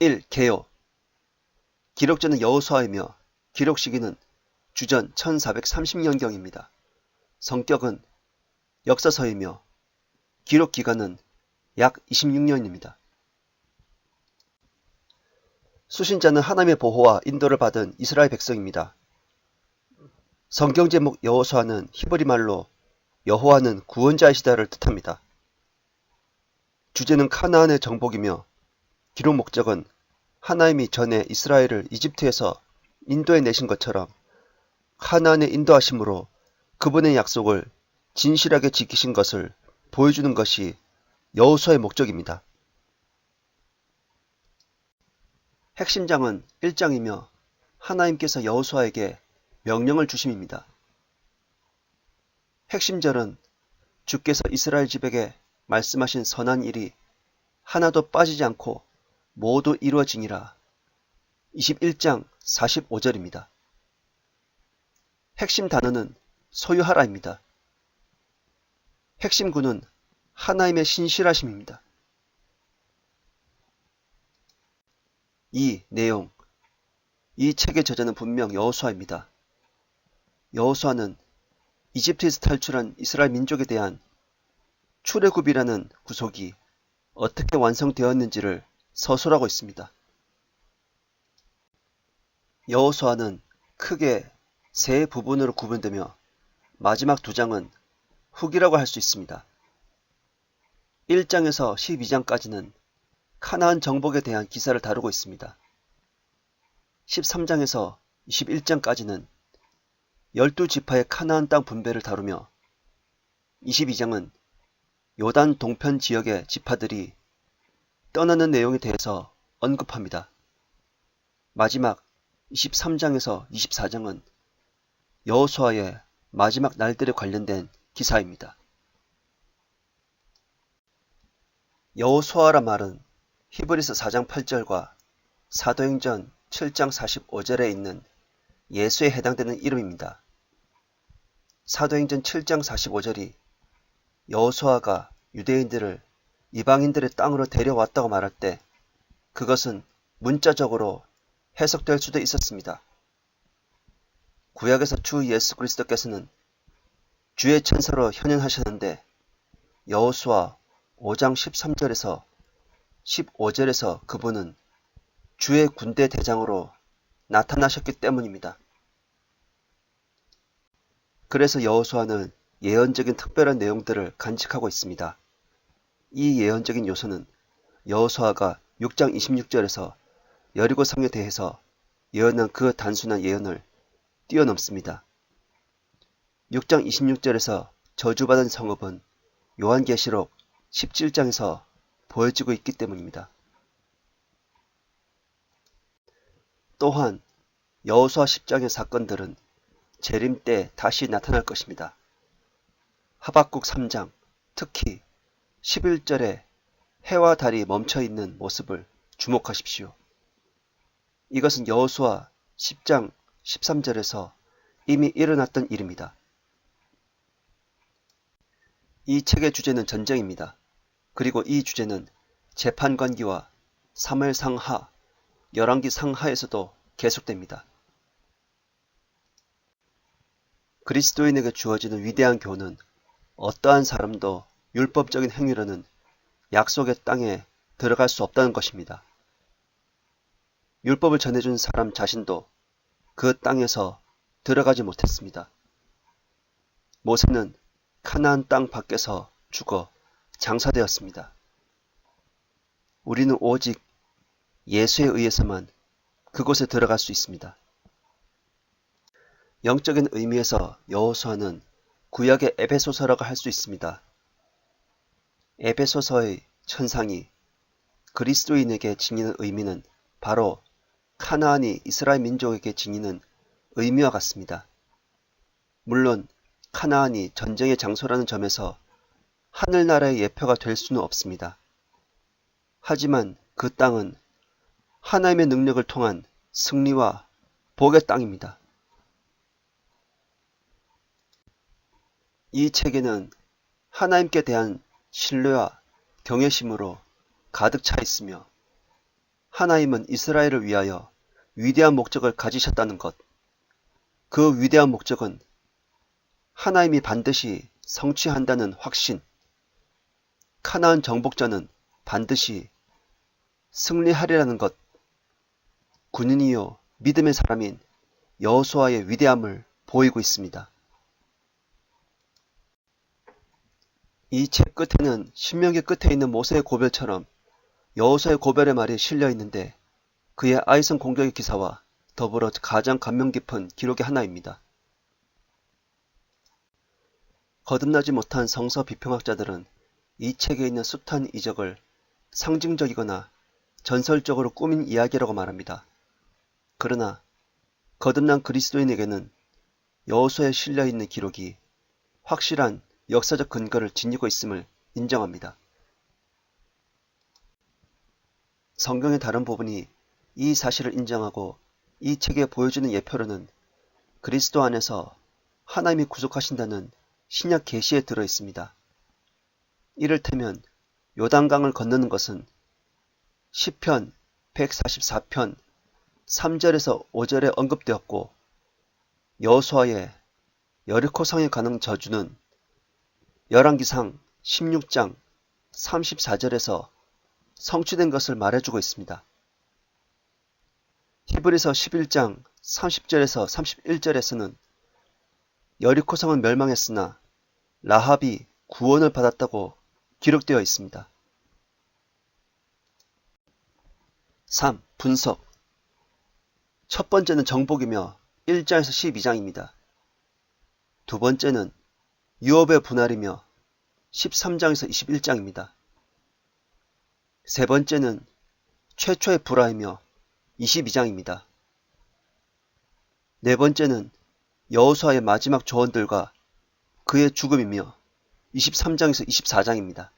1. 개요 기록자는 여호수아이며 기록 시기는 주전 1430년경입니다. 성격은 역사서이며 기록 기간은 약 26년입니다. 수신자는 하나님의 보호와 인도를 받은 이스라엘 백성입니다. 성경 제목 여호수아는 히브리 말로 여호와는 구원자이시다를 뜻합니다. 주제는 카나안의 정복이며 기록 목적은 하나님이 전에 이스라엘을 이집트에서 인도해 내신 것처럼 하나안의 인도하심으로 그분의 약속을 진실하게 지키신 것을 보여주는 것이 여호수아의 목적입니다. 핵심장은 1장이며 하나님께서 여호수아에게 명령을 주심입니다. 핵심절은 주께서 이스라엘 집에게 말씀하신 선한 일이 하나도 빠지지 않고 모두 이루어지니라. 21장 45절입니다. 핵심 단어는 소유하라입니다. 핵심 구는 하나님의 신실하심입니다. 이 내용 이 책의 저자는 분명 여호수아입니다. 여호수아는 이집트에서 탈출한 이스라엘 민족에 대한 출애굽이라는 구속이 어떻게 완성되었는지를 서술하고 있습니다. 여호수아는 크게 세 부분으로 구분되며 마지막 두 장은 후기라고 할 수 있습니다. 1장에서 12장까지는 카나안 정복에 대한 기사를 다루고 있습니다. 13장에서 21장까지는 12지파의 카나안 땅 분배를 다루며 22장은 요단 동편 지역의 지파들이 떠나는 내용에 대해서 언급합니다. 마지막 23장에서 24장은 여호수아의 마지막 날들에 관련된 기사입니다. 여호수아라 말은 히브리서 4장 8절과 사도행전 7장 45절에 있는 예수에 해당되는 이름입니다. 사도행전 7장 45절이 여호수아가 유대인들을 이방인들의 땅으로 데려왔다고 말할 때 그것은 문자적으로 해석될 수도 있었습니다. 구약에서 주 예수 그리스도께서는 주의 천사로 현현하셨는데 여호수아 5장 13절에서 15절에서 그분은 주의 군대 대장으로 나타나셨기 때문입니다. 그래서 여호수아는 예언적인 특별한 내용들을 간직하고 있습니다. 이 예언적인 요소는 여호수아가 6장 26절에서 여리고 성에 대해서 예언한 그 단순한 예언을 뛰어넘습니다. 6장 26절에서 저주받은 성읍은 요한계시록 17장에서 보여지고 있기 때문입니다. 또한 여호수아 10장의 사건들은 재림 때 다시 나타날 것입니다. 하박국 3장, 특히 11절에 해와 달이 멈춰 있는 모습을 주목하십시오. 이것은 여호수아 10장 13절에서 이미 일어났던 일입니다. 이 책의 주제는 전쟁입니다. 그리고 이 주제는 재판관기와 3월 상하, 열왕기 상하에서도 계속됩니다. 그리스도인에게 주어지는 위대한 교훈은 어떠한 사람도 율법적인 행위로는 약속의 땅에 들어갈 수 없다는 것입니다. 율법을 전해준 사람 자신도 그 땅에서 들어가지 못했습니다. 모세는 카나안 땅 밖에서 죽어 장사되었습니다. 우리는 오직 예수에 의해서만 그곳에 들어갈 수 있습니다. 영적인 의미에서 여호수아는 구약의 에베소서라고 할 수 있습니다. 에베소서의 천상이 그리스도인에게 지니는 의미는 바로 카나안이 이스라엘 민족에게 지니는 의미와 같습니다. 물론 카나안이 전쟁의 장소라는 점에서 하늘나라의 예표가 될 수는 없습니다. 하지만 그 땅은 하나님의 능력을 통한 승리와 복의 땅입니다. 이 책에는 하나님께 대한 신뢰와 경외심으로 가득 차 있으며 하나님은 이스라엘을 위하여 위대한 목적을 가지셨다는 것. 그 위대한 목적은 하나님이 반드시 성취한다는 확신. 카나안 정복자는 반드시 승리하리라는 것. 군인이요 믿음의 사람인 여호수아의 위대함을 보이고 있습니다. 이 책 끝에는 신명기 끝에 있는 모세의 고별처럼 여호수아의 고별의 말이 실려 있는데 그의 아이성 공격의 기사와 더불어 가장 감명 깊은 기록의 하나입니다. 거듭나지 못한 성서 비평학자들은 이 책에 있는 숱한 이적을 상징적이거나 전설적으로 꾸민 이야기라고 말합니다. 그러나 거듭난 그리스도인에게는 여호수아에 실려 있는 기록이 확실한 역사적 근거를 지니고 있음을 인정합니다. 성경의 다른 부분이 이 사실을 인정하고 이 책에 보여주는 예표로는 그리스도 안에서 하나님이 구속하신다는 신약 계시에 들어 있습니다. 이를테면 요단강을 건너는 것은 시편 144편 3절에서 5절에 언급되었고 여호수아의 여리코성에 가는 저주는 열왕기상 16장 34절에서 성취된 것을 말해주고 있습니다. 히브리서 11장 30절에서 31절에서는 여리코성은 멸망했으나 라합이 구원을 받았다고 기록되어 있습니다. 3. 분석 첫 번째는 정복이며 1장에서 12장입니다. 두 번째는 유업의 분할이며 13장에서 21장입니다. 세 번째는 최초의 불화이며 22장입니다. 네 번째는 여호수아의 마지막 조언들과 그의 죽음이며 23장에서 24장입니다.